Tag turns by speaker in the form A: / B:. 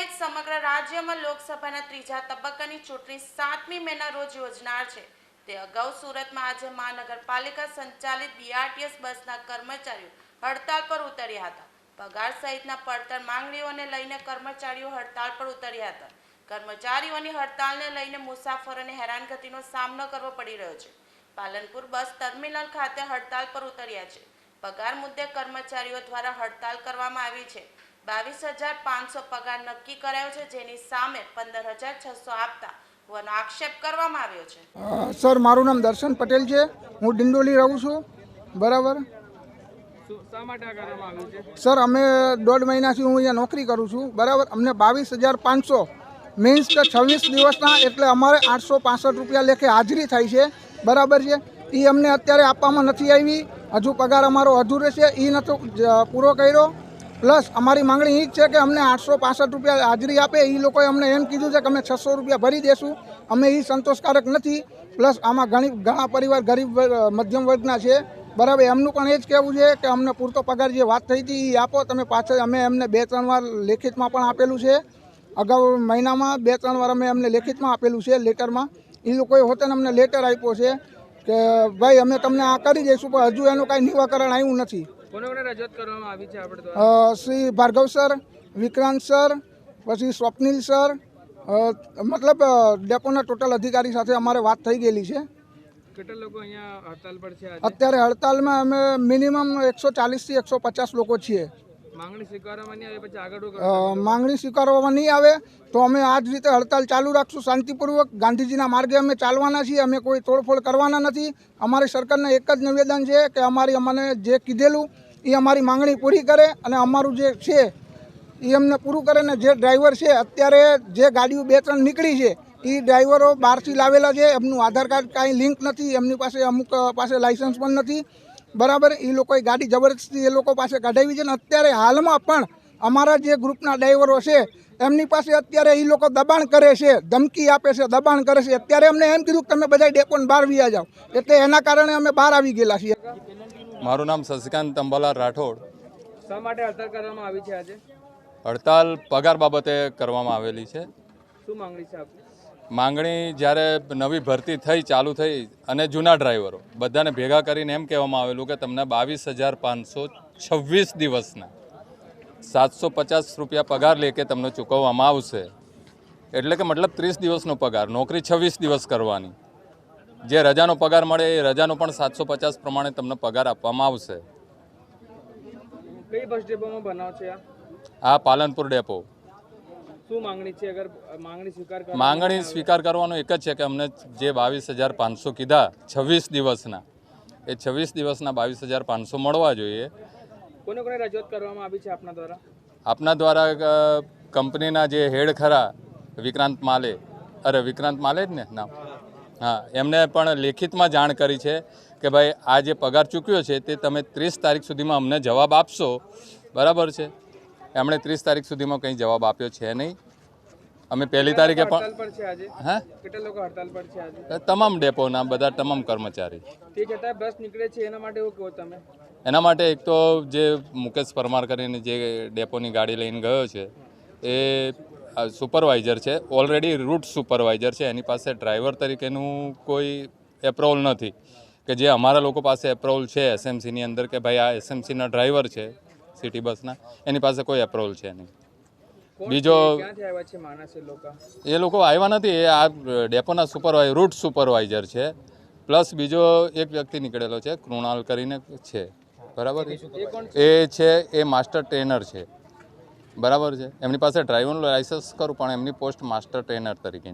A: સહિત સમગ્ર રાજ્યમાં લોકસભાના ત્રીજા તબક્કાની ચૂંટણી સાતમી મેના રોજ યોજનાર છે. તે અગાઉ સુરતમાં આજે મહાનગરપાલિકા સંચાલિત બીઆરટીએસ બસના કર્મચારીઓ હડતાલ પર ઉતર્યા હતા. પગાર સહિતના પડતર માંગણીઓને લઈને કર્મચારીઓ હડતાલ પર ઉતર્યા હતા. કર્મચારીઓની હડતાલને લઈને મુસાફરોને હેરાનગતિનો સામનો કરવો પડી રહ્યો છે. પાલનપુર બસ ટર્મિનલ ખાતે હડતાલ પર ઉતર્યા છે. પગાર મુદ્દે કર્મચારીઓ દ્વારા હડતાલ કરવામાં આવી છે. બાવીસ હજાર પાંચસો પગાર નક્કી કરાયો છે જેની સામે પંદર હજાર છસો આપતા હોવાનો આક્ષેપ કરવામાં આવ્યો છે.
B: સર મારું નામ દર્શન પટેલ છે. હું ડિંડોલી રહું છું. બરાબર? સર અમે દોઢ મહિનાથી હું અહીંયા નોકરી કરું છું. બરાબર? અમને બાવીસ હજાર પાંચસો મીન્સ કે છવ્વીસ દિવસના એટલે અમારે આઠસો પાસઠ રૂપિયા લેખે હાજરી થાય છે. બરાબર છે? એ અમને અત્યારે આપવામાં નથી આવી. હજુ પગાર અમારો અધૂરો છે. એ નતો પૂરો કર્યો. પ્લસ અમારી માંગણી એ જ છે કે અમને આઠસો પાસઠ રૂપિયા હાજરી આપે. એ લોકોએ અમને એમ કીધું છે કે અમે છસો રૂપિયા ભરી દેશું. અમે એ સંતોષકારક નથી. પ્લસ આમાં ઘણી, ઘણા પરિવાર ગરીબ મધ્યમ વર્ગના છે. બરાબર, એમનું પણ એ જ કહેવું છે કે અમને પૂરતો પગાર જે વાત થઈ હતી એ આપો. તમે પાછળ, અમે એમને બે, ત્રણ વાર લેખિતમાં પણ આપેલું છે. અગાઉ મહિનામાં બે, ત્રણ વાર અમે એમને લેખિતમાં આપેલું છે, લેટરમાં. એ લોકોએ હોતને અમને લેટર આપ્યો છે કે, ભાઈ, અમે તમને આ કરી દઈશું, પણ હજુ એનું કાંઈ નિવાકરણ આવ્યું નથી. શ્રી ભાર્ગવ સર વિક્રાંત સર પછી સ્વપ્નિલ સર મતલબ ડેપોના ટોટલ અધિકારી સાથે અમારે વાત થઈ ગયેલી છે. અત્યારે હડતાલમાં અમે મિનિમમ એકસો ચાલીસથી એકસો પચાસ લોકો છીએ.
C: માંગણી સ્વીકારવામાં નહીં આવે
B: તો અમે આ જ રીતે હડતાલ ચાલુ રાખશું શાંતિપૂર્વક. ગાંધીજીના માર્ગે અમે ચાલવાના છીએ અમે કોઈ તોડફોડ કરવાના નથી. અમારી સરકારને એક જ નિવેદન છે કે અમારી અમને જે કીધેલું એ અમારી માંગણી પૂરી કરે અને અમારું જે છે એ અમને પૂરું કરે ને જે ડ્રાઈવર છે અત્યારે જે ગાડીઓ બે ત્રણ નીકળી છે એ ડ્રાઈવરો બહારથી લાવેલા છે. એમનું આધાર કાર્ડ કાંઈ લિંક નથી એમની પાસે અમુક પાસે લાઇસન્સ પણ નથી. બરાબર? એ લોકોએ ગાડી જબરદસ્તી એ લોકો પાસે કઢાવી છે ને અત્યારે હાલમાં પણ અમારા જે ગ્રુપના ડ્રાઈવરો છે એમની પાસે અત્યારે એ લોકો દબાણ કરે છે ધમકી આપે છે દબાણ કરે છે. અત્યારે અમને એમ કીધું કે તમે બધા ડેપોને બહાર વ્યા જાઓ. એટલે એના કારણે અમે બહાર આવી ગયેલા છીએ.
D: મારું નામ શશિકાંત અંબાલાલ રાઠોડ.
C: શા માટે હડતાલ કરવામાં આવી છે આજે?
D: હડતાલ પગાર બાબતે કરવામાં આવેલી છે.
C: શું માંગણી છે આપની?
D: માંગણી જ્યારે નવી ભરતી થઈ ચાલુ થઈ અને જૂના ડ્રાઈવરો બધાને ભેગા કરીને એમ કહેવામાં આવેલું કે તમને બાવીસ હજાર પાંચસો છવ્વીસ દિવસના સાતસો પચાસ રૂપિયા પગાર લે કે તમને ચૂકવવામાં આવશે. એટલે કે મતલબ ત્રીસ દિવસનો પગાર નોકરી છવ્વીસ દિવસ કરવાની. જે રજાનો પગાર મળે એ રજાનો પણ સાતસો પચાસ પ્રમાણે તમને પગાર આપવામાં આવશે.
C: કઈ બસ ડેપોમાં બનાવ છે આ?
D: આ પાલનપુર ડેપો.
C: શું માંગણી છે? અગર માંગણી સ્વીકાર કરવાનું
D: માંગણી સ્વીકાર કરવાનો એક જ છે કે અમને જે બાવીસ હજાર પાંચસો કીધા છવ્વીસ દિવસના એ છવ્વીસ દિવસના બાવીસ હજાર પાંચસો મળવા જોઈએ.
C: કોને કોને રજૂઆત કરવામાં આવી છે આપના દ્વારા?
D: આપના દ્વારા કંપનીના જે હેડ ખરા વિક્રાંત માલે અરે વિક્રાંત માલે જ ને? નામ હા એમને પણ લેખિતમાં જાણ કરી છે કે ભાઈ આ જે પગાર ચૂક્યો છે તે તમે ત્રીસ તારીખ સુધીમાં અમને જવાબ આપશો. બરાબર છે? એમણે ત્રીસ તારીખ સુધીમાં કંઈ જવાબ આપ્યો છે નહીં. અમે પહેલી તારીખે પણ હા? તમામ ડેપોના બધા તમામ કર્મચારી.
C: એના માટે
D: એક તો જે મુકેશ પરમાર કરીને જે ડેપોની ગાડી લઈને ગયો છે એ સુપરવાઇઝર છે. ઓલરેડી રૂટ સુપરવાઇઝર છે એની પાસે ડ્રાઈવર તરીકેનું કોઈ એપ્રોવલ નથી. કે જે અમારા લોકો પાસે એપ્રોવલ છે એસએમસીની અંદર કે ભાઈ આ એસએમસીના ડ્રાઈવર છે સિટી બસના. એની પાસે કોઈ એપ્રુવલ છે નહીં. બીજો એ લોકો? આવ્યા નથી. એ આ ડેપોના સુપરવાઇઝર રૂટ સુપરવાઇઝર છે. પ્લસ બીજો એક વ્યક્તિ નીકળેલો છે કૃણાલ કરીને છે. બરાબર? એ છે? એ માસ્ટર ટ્રેનર છે. બરાબર છે? એમની પાસે ડ્રાઈવરનું લાઇસન્સ કરું પણ એમની પોસ્ટ માસ્ટર ટ્રેનર તરીકે.